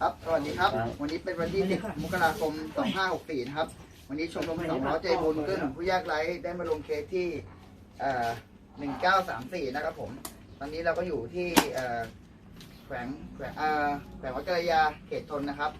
ครับ สวัสดีครับ วันนี้เป็นวันที่ 10 มกราคม 2564 นะครับ วันนี้ชมรมสองล้อใจบุญเกื้อหนุนผู้ยากไร้ได้มาลงเคสที่เอ่อ1934 นะครับผม ตอนนี้เราก็อยู่ที่เอ่อแขวงแขวงเอ่อแขวงวัดกระยาเขตทนนะครับ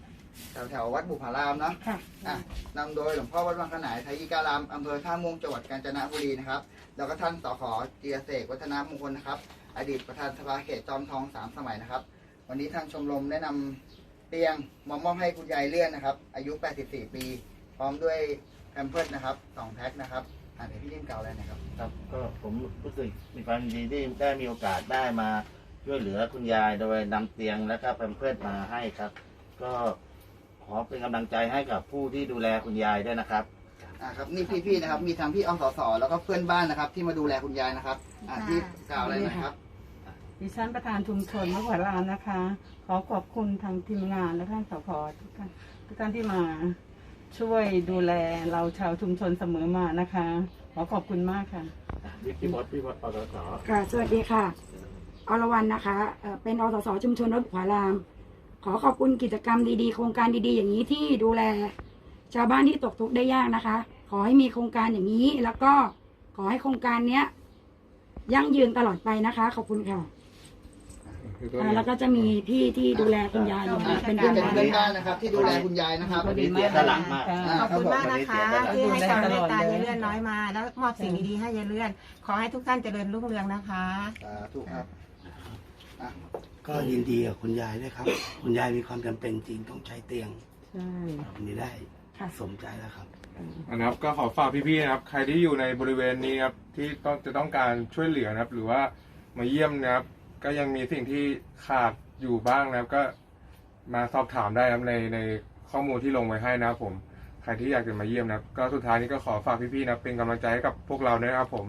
แถวแถววัดบุพารามเนาะค่ะอะนำโดยหลวงพ่อวัดวังขนายไทยยิการามอำเภอท่าม่วงจังหวัดกาญจนบุรีนะครับ แล้วก็ท่านสขเจียเสกวัฒนามงคลนะครับ อดีตประธานสภาเขตจอมทองสามสมัยนะครับ วันนี้ทางชมรมได้นำเตียงมามอบให้คุณยายเลื่อนนะครับ อายุ 84 ปี พร้อมด้วยแพมเพิร์ดนะครับสองแพ็คนะครับอ่านให้พี่นิ่มเก่าเลยนะครับ ครับก็ผมรู้สึกมีความยินดีที่ได้มีโอกาสได้มาช่วยเหลือคุณยายโดยนำเตียงและก็แพมเพิร์สมาให้ครับ ก็ขอเป็นกำลังใจให้กับผู้ที่ดูแลคุณยายด้วยนะครับ อ่าครับนี่พี่ๆนะครับ มีทั้งพี่อสสแล้วก็เพื่อนบ้านนะครับ ที่มาดูแลคุณยายนะครับ อ่าที่กล่าวอะไรหนะครับ ดิฉันประธานชุมชนมะขวารามนะคะ ขอขอบคุณทางทีมงานและท่านสพทุกท่านทุกท่านที่มาช่วยดูแลเราชาวชุมชนเสมอมานะคะ ขอขอบคุณมากค่ะพี่บอสพี่บอสปตสค่ะ สวัสดีค่ะ อรวรรณนะคะเอ่อเป็นอสสชุมชนรถขวาราม ขอขอบคุณกิจกรรมดีๆ โครงการดีๆ อย่างนี้ที่ดูแล ชาวบ้านที่ตกทุกข์ได้ยากนะคะ ขอให้มีโครงการอย่างนี้ แล้วก็ขอให้โครงการเนี้ยยั่งยืนตลอดไปนะคะ ขอบคุณค่ะ อ่าแล้วก็จะมีพี่ที่ดูแลคุณยายอยู่อ่าเป็นเป็นเพื่อนเพื่อนบ้านบ้านนะครับ ที่ดูแลคุณยายนะครับก็วันดีนี้เสียสละมากค่ะขอบคุณมากนะคะที่ให้ความเมตตายายตลอดเลยเลื่อนน้อยมา แล้วมอบสิ่งดีๆให้ยายเลื่อน ขอให้ทุกท่านเจริญรุ่งเรืองนะคะ สาธุครับอะก็ยินดีกับคุณยายด้วยครับ คุณยายมีความจำเป็นจริงต้องใช้เตียงใช่ วันนี้ได้สมใจแล้วครับ นะครับก็ขอฝากพี่ๆนะครับ ใครที่อยู่ในบริเวณนี้ครับที่ต้องจะต้องการช่วยเหลือนะครับ หรือว่ามาเยี่ยมนะครับ ก็ยังมีสิ่งที่ขาดอยู่บ้างนะครับก็มาสอบถามได้นะครับในในข้อมูลที่ลงไว้ให้นะครับผมใครที่อยากจะมาเยี่ยมนะครับก็สุดท้ายนี้ก็ขอฝากพี่ๆนะครับเป็นกำลังใจให้กับพวกเราด้วยนะครับผม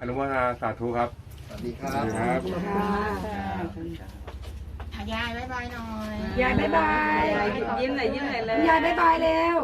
อนุโมทนาสาธุครับ สวัสดีครัสวับสดีครับค่ะยายบ๊ายบายหน่อย ยายบ๊ายบาย ยิ้มหน่อยยิ้มหน่อยเลยคุณยายบ๊ายบายแล้ว